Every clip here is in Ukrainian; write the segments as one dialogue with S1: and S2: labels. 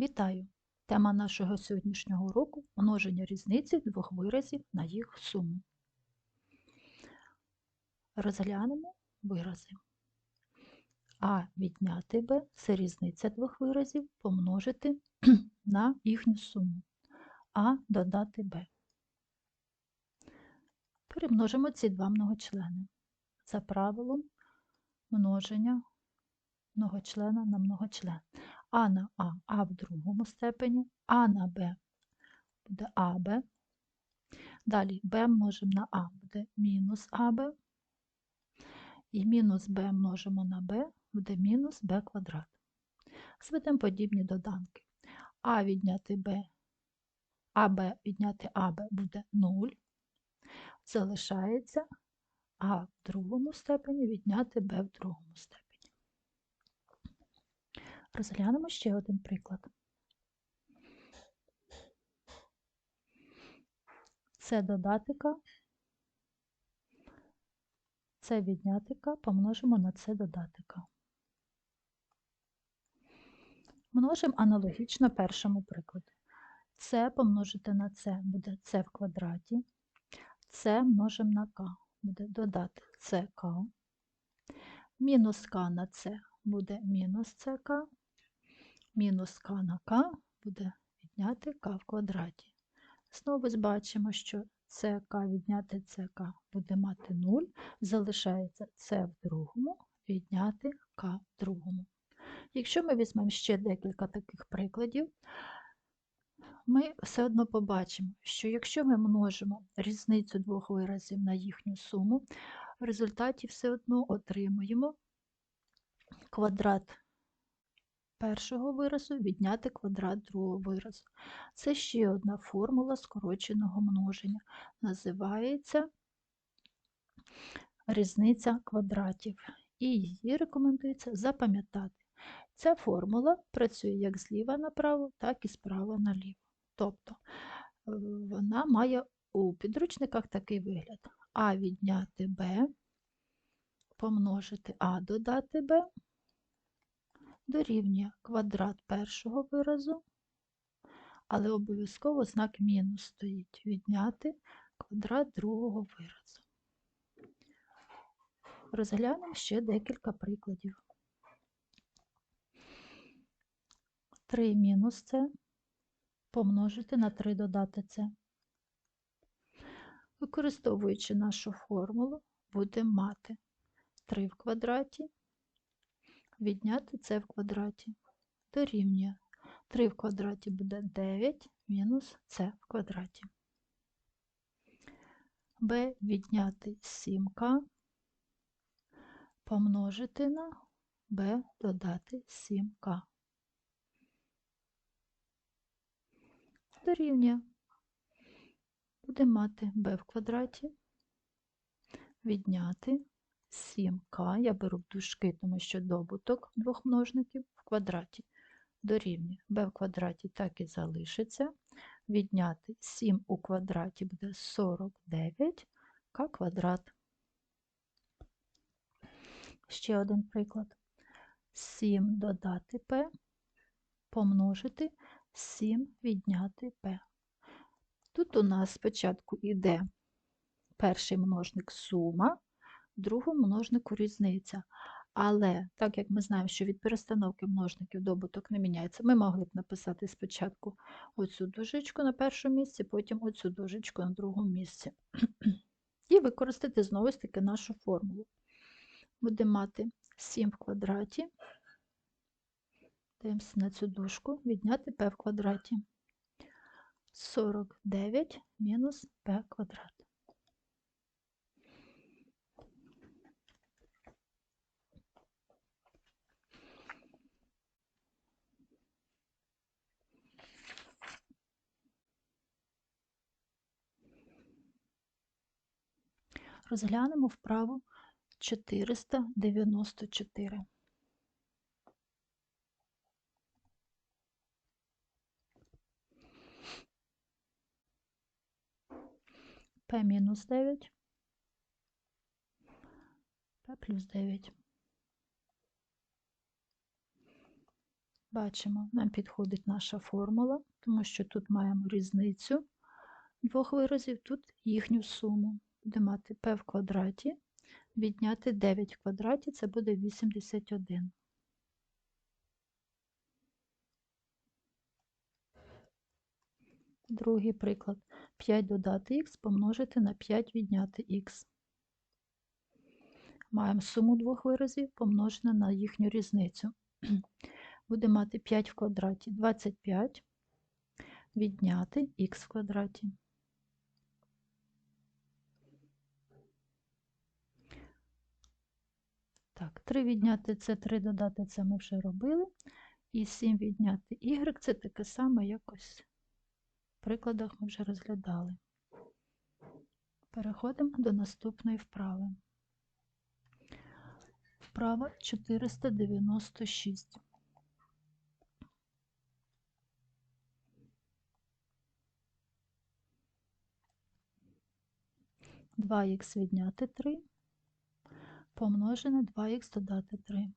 S1: Вітаю! Тема нашого сьогоднішнього уроку – множення різниці двох виразів на їх суму. Розглянемо вирази. А відняти Б – це різниця двох виразів помножити на їхню суму. А додати Б. Перемножимо ці два многочлени за правилом множення многочлена на многочлен. А на А, А в другому степені, А на Б буде АБ. Далі Б множимо на А буде мінус АБ. І мінус Б множимо на Б буде мінус Б квадрат. Зведемо подібні доданки. А відняти Б, АБ відняти АБ буде 0. Залишається А в другому степені відняти Б в другому степені. Розглянемо ще один приклад. Це додатика, це віднятика помножимо на це додатика. Множимо аналогічно першому прикладу. Це помножити на це буде це в квадраті, це множимо на k, буде додати СК, мінус k на це буде мінус СК, мінус k на k буде відняти k в квадраті. Знову бачимо, що СК відняти СК буде мати 0, залишається С в другому відняти К в другому. Якщо ми візьмемо ще декілька таких прикладів, ми все одно побачимо, що якщо ми множимо різницю двох виразів на їхню суму, в результаті все одно отримуємо квадрат першого виразу відняти квадрат другого виразу. Це ще одна формула скороченого множення. Називається різниця квадратів. І її рекомендується запам'ятати. Ця формула працює як зліва направо, так і справа наліво. Тобто е, вона має у підручниках такий вигляд: А відняти Б, помножити А додати Б дорівнює квадрат першого виразу, але обов'язково знак мінус стоїть відняти квадрат другого виразу. Розглянемо ще декілька прикладів. 3 мінус це помножити на 3 додати це. Використовуючи нашу формулу, будемо мати 3 в квадраті відняти це в квадраті. Дорівнює 3 в квадраті буде 9 мінус це в квадраті. b відняти 7к помножити на b додати 7к. Дорівнює. Будемо мати b в квадраті, відняти 7К, я беру в дужки, тому що добуток двох множників в квадраті дорівнює b в квадраті так і залишиться. Відняти 7 у квадраті буде 49 к квадрат. Ще один приклад. 7 додати p, помножити 7 відняти p. Тут у нас спочатку йде перший множник сума, другому множнику різниця. Але так як ми знаємо, що від перестановки множників добуток не міняється, ми могли б написати спочатку оцю дужечку на першому місці, потім оцю дужечку на другому місці. І використати знову ж таки нашу формулу. Будемо мати 7 в квадраті, дивимося на цю дужку, відняти p в квадраті. 49 мінус p квадрат. Розглянемо вправу 494. П мінус 9, П плюс 9. Бачимо, нам підходить наша формула, тому що тут маємо різницю двох виразів, тут їхню суму. Буде мати p в квадраті, відняти 9 в квадраті, це буде 81. Другий приклад. 5 додати х помножити на 5 відняти х. Маємо суму двох виразів помножену на їхню різницю. Буде мати 5 в квадраті 25 відняти х в квадраті. Так, 3 відняти це 3 додати це ми вже робили. І 7 відняти y це таке саме якось в прикладах ми вже розглядали. Переходимо до наступної вправи. Вправа 496. Два х відняти 3 помножене 2х додати 3.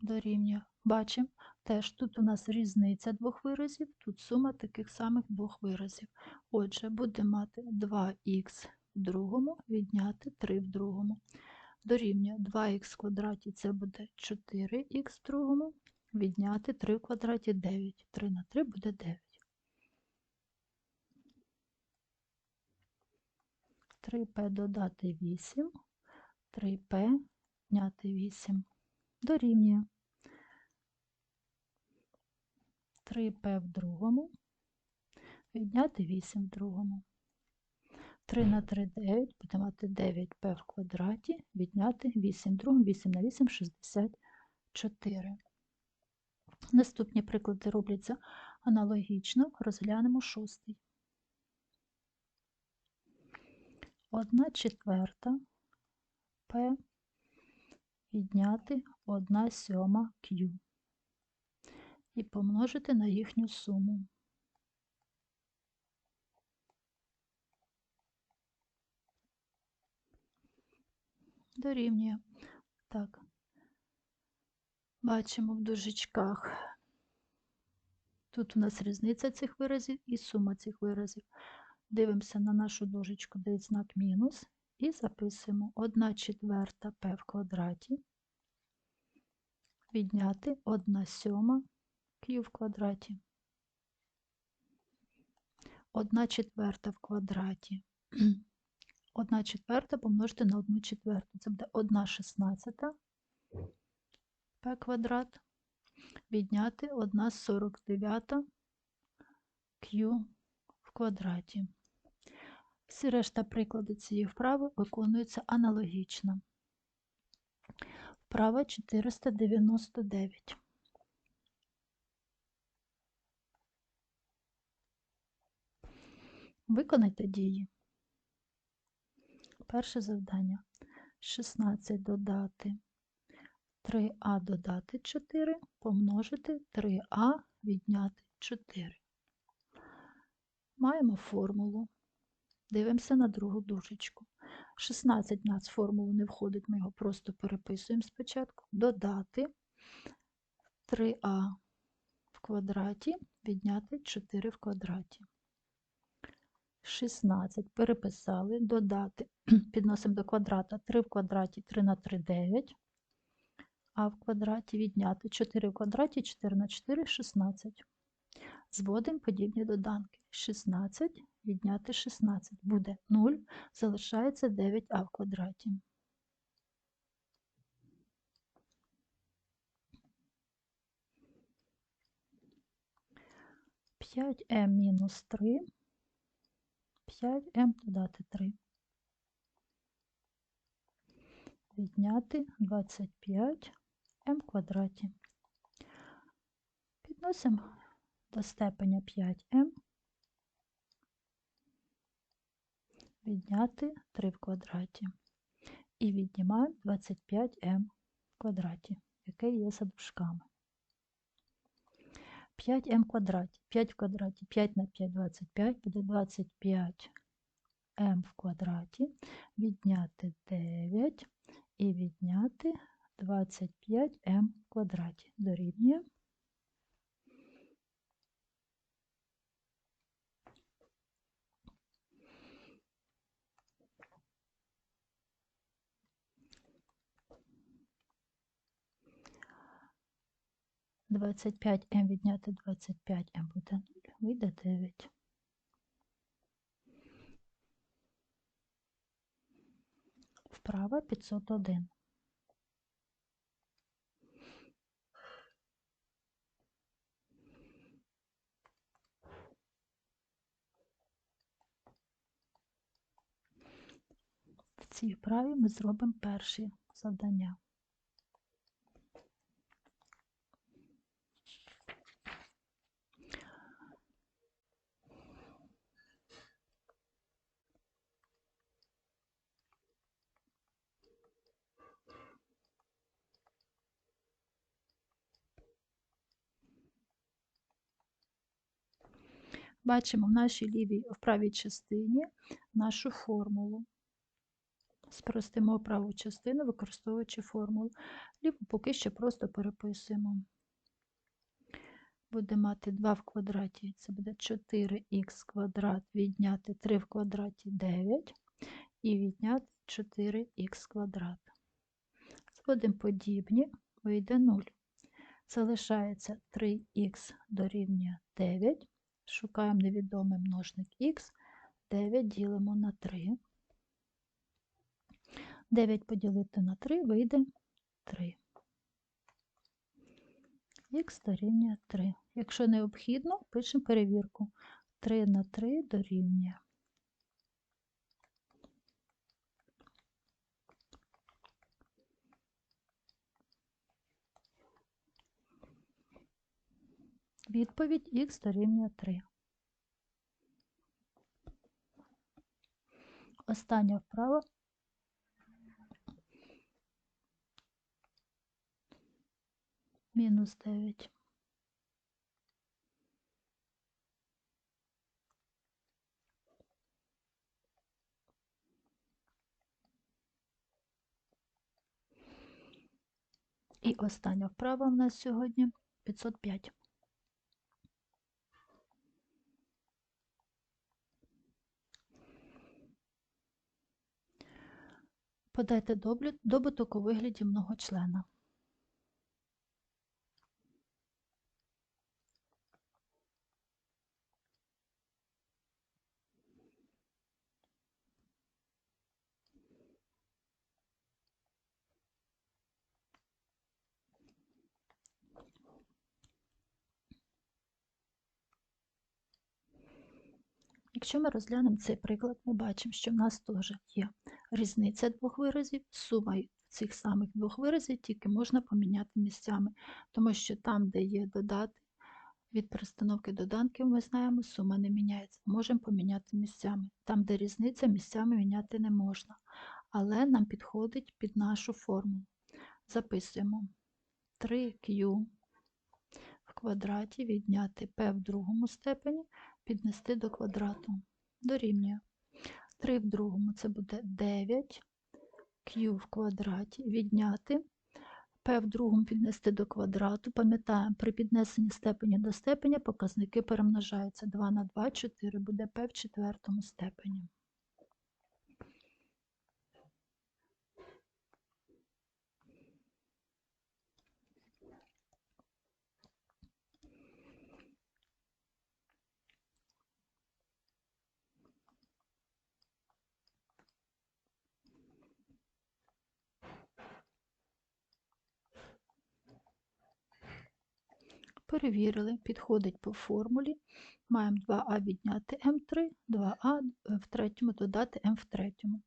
S1: Дорівнює. Бачимо, теж тут у нас різниця двох виразів, тут сума таких самих двох виразів. Отже, буде мати 2х в другому відняти 3 в другому. Дорівнює 2х в квадраті це буде 4х в другому, відняти 3 в квадраті 9. 3 на 3 буде 9. 3p додати 8, 3p відняти 8 дорівнює. 3p в другому, відняти 8 в другому. 3 на 3 – 9, буде мати 9p в квадраті, відняти 8 в другому, 8 на 8 – 64. Наступні приклади робляться аналогічно, розглянемо шостий. 1 четверта p відняти 1 сьома Q і помножити на їхню суму. Дорівнює. Так, бачимо в дужечках. Тут у нас різниця цих виразів і сума цих виразів. Дивимося на нашу дужечку, де знак мінус, і записуємо 1 четверта p в квадраті відняти 1 сьома q в квадраті. 1 четверта в квадраті. 1 четверта помножити на 1 четверту. Це буде 1 шістнадцята p квадрат. Відняти 1 49 q в квадраті. Всі решта приклади цієї вправи виконуються аналогічно. Вправа 499. Виконайте дії. Перше завдання. 16 додати 3а додати 4, помножити 3а відняти 4. Маємо формулу. Дивимося на другу дужечку. 16 в нас формулу не входить, ми його просто переписуємо спочатку. Додати 3а в квадраті, відняти 4 в квадраті. 16 переписали, додати, підносимо до квадрата 3 в квадраті 3 на 3 9, а в квадраті відняти 4 в квадраті 4 на 4 16. Зводимо подібні доданки. 16 відняти 16 буде 0, залишається 9а в квадраті. П'ять м мінус 3, 5м додати 3. Відняти 25 м квадраті. Підносимо до степеня 5м відняти 3 в квадраті. І віднімаємо 25m в квадраті, яке є за дужками. 5m в квадраті. 5 в квадраті, 5 на 5 25, буде 25 m в квадраті, відняти 9 і відняти 25m в квадраті дорівнює. Двадцять п'ять м відняти двадцять п'ять м буде нуль, вийде дев'ять. Вправа 501. В цій вправі ми зробимо перші завдання. Бачимо в нашій лівій в правій частині нашу формулу. Спростимо праву частину, використовуючи формулу. Ліву поки що просто переписуємо. Буде мати 2 в квадраті, це буде 4х квадрат, відняти 3 в квадраті 9 і відняти 4х квадрат. Зводимо подібні, вийде 0. Залишається 3х дорівнює 9. Шукаємо невідомий множник х, 9 ділимо на 3. 9 поділити на 3 вийде 3. Х дорівнює 3. Якщо необхідно, пишемо перевірку. 3 на 3 дорівнює. Відповідь х дорівнює 3. Остання вправа. Мінус 9. І остання вправа в нас сьогодні 505. Подайте добуток у вигляді многочлена. Якщо ми розглянемо цей приклад, ми бачимо, що в нас теж є різниця двох виразів, сума цих самих двох виразів тільки можна поміняти місцями, тому що там, де є додати, від перестановки доданків, ми знаємо, сума не міняється. Можемо поміняти місцями. Там, де різниця, місцями міняти не можна. Але нам підходить під нашу формулу. Записуємо 3q в квадраті відняти p в другому степені піднести до квадрату. Дорівнює 3 в другому. Це буде 9 q в квадраті, відняти. P в другому піднести до квадрату. Пам'ятаємо, при піднесенні степені до степеня показники перемножаються. 2 на 2, 4 буде p в четвертому степені. Перевірили, підходить по формулі. Маємо 2а відняти М3, 2а в третьому додати М в третьому.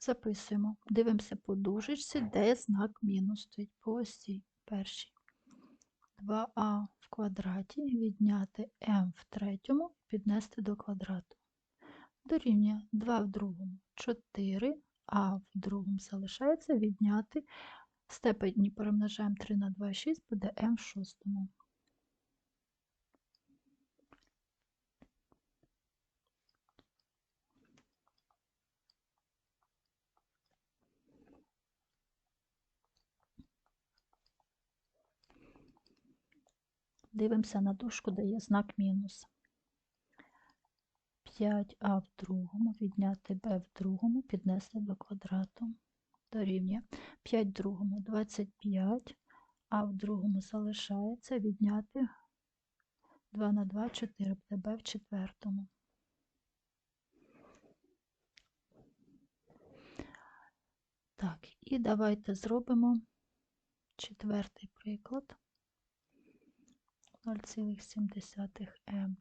S1: Записуємо. Дивимося по дужечці, де знак мінус стоїть по осі першій. 2а в квадраті відняти М в третьому піднести до квадрату. Дорівнює 2 в другому 4, а в другому залишається відняти. Степені перемножаємо 3 на 2, 6, буде М в шостому. Дивимося на дужку, де є знак мінус. 5а в другому, відняти b в другому, піднести до квадрату. Дорівнює 5 в другому 25, а в другому залишається відняти 2 на 2, 4, буде b в четвертому. Так, і давайте зробимо четвертий приклад. 0,7 м.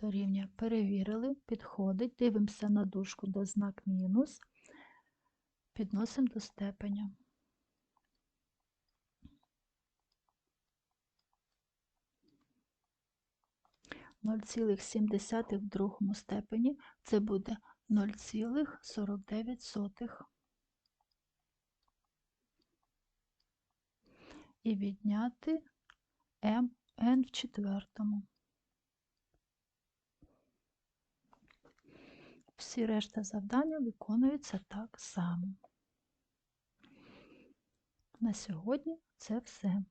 S1: Дорівнює. Перевірили, підходить, дивимося на дужку, де знак мінус, підносимо до степеня. Ноль в другому степені це буде 0,49. І відняти m n в четвертому. Всі решта завдання виконуються так само. На сьогодні це все.